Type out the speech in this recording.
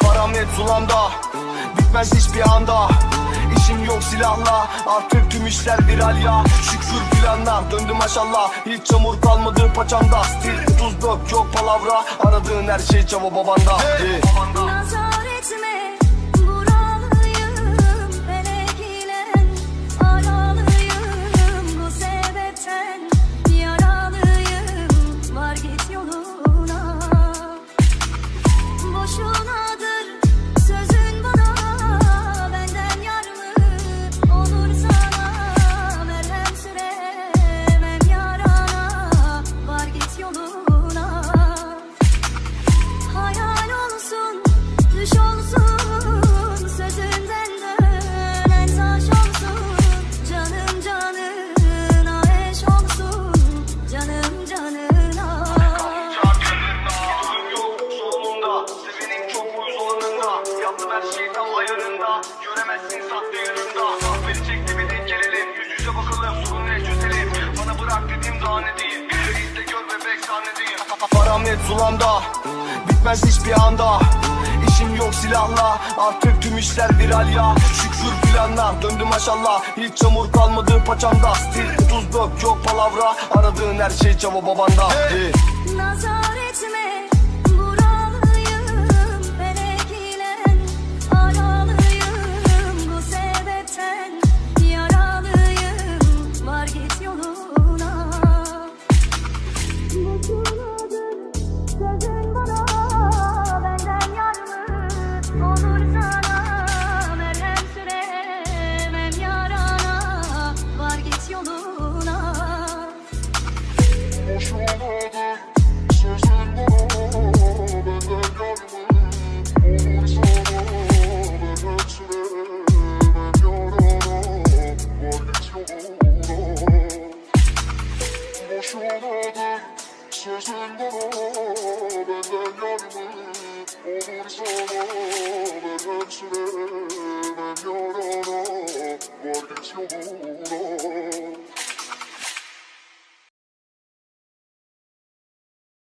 Param net zulamda Bitmez hiçbir anda İşim yok silahla Artık tüm işler viral ya Şükür planlar döndü maşallah Hiç çamur kalmadı paçamda Stil tuz dök yok palavra. Aradığın her şey çaba babanda. Hey. Nazar Yaptım her şey tam ayarında. Göremezsin sahte yanında Beni çekti bir denk gelelim. Yüz yüze bakalım sorun ne çözelim. Bana bırak dedim daha ne diyeyim? Bir izle gör bebek sahnedeyim Param net zulamda Bitmez hiçbir anda. İşim yok silahla. Artık tüm işler viral ya Şükür planlar döndü maşallah. Hiç çamur kalmadı paçamda. Stil tuz dök yok palavra. Aradığın her şey çaba babanda. Hey. Nazar Boşunadır sözün bana benden yarımı Olur sana ben hep süremem yarana Var git yoluna